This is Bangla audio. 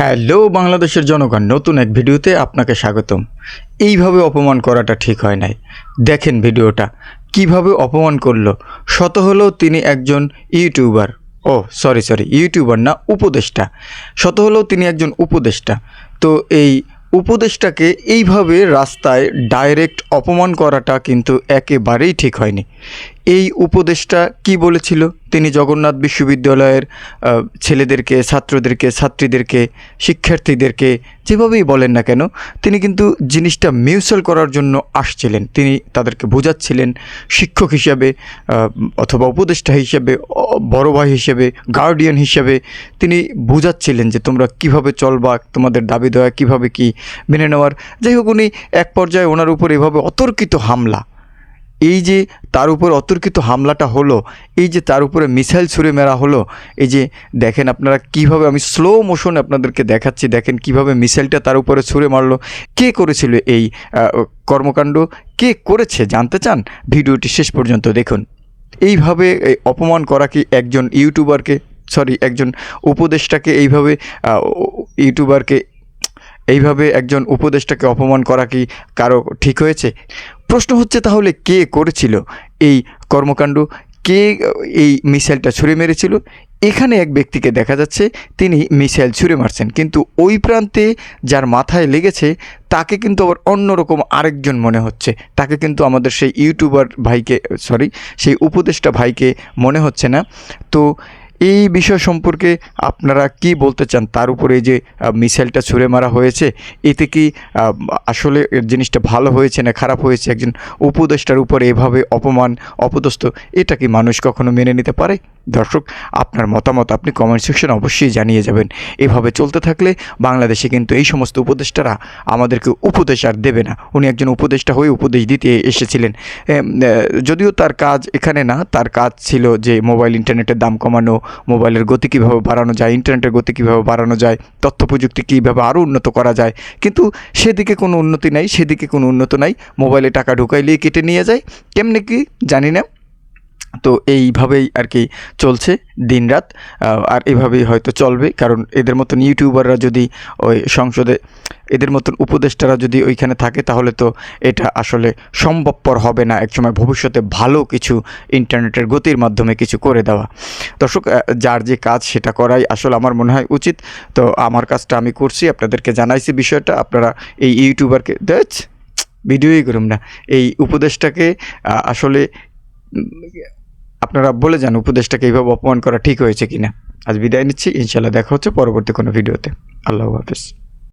হ্যালো বাংলাদেশের জনগণ, নতুন এক ভিডিওতে আপনাকে স্বাগতম। এইভাবে অপমান করাটা ঠিক হয় নাই। দেখেন ভিডিওটা, কীভাবে অপমান করল। শত হলেও তিনি একজন ইউটিউবার। ও, সরি সরি, ইউটিউবার না, উপদেষ্টা। শত হলেও তিনি একজন উপদেষ্টা। তো এই উপদেষ্টাকে এইভাবে রাস্তায় ডাইরেক্ট অপমান করাটা কিন্তু একেবারেই ঠিক হয়নি। এই উপদেষ্টা কি বলেছিল? তিনি জগন্নাথ বিশ্ববিদ্যালয়ের ছেলেদেরকে, ছাত্রদেরকে, ছাত্রীদেরকে, শিক্ষার্থীদেরকে যেভাবেই বলেন না কেন, তিনি কিন্তু জিনিসটা মিউচুয়াল করার জন্য আসছিলেন। তিনি তাদেরকে বোঝাচ্ছিলেন, শিক্ষক হিসাবে অথবা উপদেষ্টা হিসেবে বড় ভাই হিসেবে গার্ডিয়ান হিসেবে তিনি বোঝাচ্ছিলেন যে তোমরা কীভাবে চলবা, তোমাদের দাবি দেওয়া কীভাবে কি মেনে নেওয়ার। যাই হোক, উনি এক পর্যায়ে ওনার উপর এভাবে অতর্কিত হামলা এই যে তার উপর অতর্কিত হামলাটা হলো, এই যে তার উপরে মিসাইল ছুঁড়ে মেরা হলো, এই যে দেখেন আপনারা কীভাবে আমি স্লো মোশন আপনাদেরকে দেখাচ্ছি, দেখেন কীভাবে মিসাইলটা তার উপরে ছুঁড়ে মারলো, কে করেছিল এই কর্মকাণ্ড, কে করেছে, জানতে চান? ভিডিওটি শেষ পর্যন্ত দেখুন। এইভাবে অপমান করা কি একজন ইউটিউবারকে সরি একজন উপদেষ্টাকে এইভাবে ইউটিউবারকে এইভাবে একজন উপদেষ্টাকে অপমান করা কি কারও ঠিক হয়েছে? প্রশ্ন হচ্ছে তাহলে কে করেছিল এই কর্মকাণ্ড? কে এই মিসাইলটা ছুঁড়ে মেরেছিল? এখানে এক ব্যক্তিকে দেখা যাচ্ছে তিনি মিসাইল ছুঁড়ে মারছেন, কিন্তু ওই প্রান্তে যার মাথায় লেগেছে তাকে কিন্তু আবার অন্যরকম আরেকজন মনে হচ্ছে। তাকে কিন্তু আমাদের সেই ইউটিউবার ভাইকে সরি সেই উপদেষ্টা ভাইকে মনে হচ্ছে না। তো এই বিষয় সম্পর্কে আপনারা কি বলতে চান? তার উপরে এই যে মিসাইলটা ছুঁড়ে মারা হয়েছে, এতে কি আসলে জিনিসটা ভালো হয়েছে না খারাপ হয়েছে? একজন উপদেষ্টার উপরে এভাবে অপমান, অপদস্থ, এটা কি মানুষ কখনো মেনে নিতে পারে? দর্শক, আপনার মতামত আপনি কমেন্ট সেকশনে অবশ্যই জানিয়ে যাবেন। এভাবে চলতে থাকলে বাংলাদেশে কিন্তু এই সমস্ত উপদেষ্টারা আমাদেরকে উপদেশ আর দেবে না। উনি একজন উপদেষ্টা হয়ে উপদেশ দিতে এসেছিলেন। যদিও তার কাজ এখানে না, তার কাজ ছিল যে মোবাইল ইন্টারনেটের দাম কমানো, মোবাইলের গতি কীভাবে বাড়ানো যায়, ইন্টারনেটের গতি কীভাবে বাড়ানো যায় তথ্য প্রযুক্তি কীভাবে আরও উন্নত করা যায়। কিন্তু সেদিকে কোনো উন্নতি নাই, সেদিকে কোনো উন্নত নাই। মোবাইলে টাকা ঢুকাইলেই কেটে নিয়ে যায়। কেমনি কি জানি না। তো এইভাবেই আর কি চলছে দিনরাত। আর এভাবেই হয়তো চলবে, কারণ এদের মতন ইউটিউবাররা যদি ওই সংসদে, এদের মতন উপদেষ্টারা যদি ওইখানে থাকে, তাহলে তো এটা আসলে সম্ভবপর হবে না একসময় ভবিষ্যতে ভালো কিছু ইন্টারনেটের গতির মাধ্যমে কিছু করে দেওয়া। দর্শক যার যে কাজ সেটা করাই আসলে আমার মনে হয় উচিত। তো আমার কাজটা আমি করছি, আপনাদেরকে জানাইছি বিষয়টা। আপনারা এই ইউটিউবারকে দেখ ভিডিওই করুন না, এই উপদেশটাকে আসলে আপনারা বলে যান উপদেশটাকে এইভাবে অপমান করা ঠিক হয়েছে কিনা। আজ বিদায় নিচ্ছি ইনশাল্লাহ দেখা হচ্ছে পরবর্তী কোনো ভিডিওতে। আল্লাহ হাফেজ।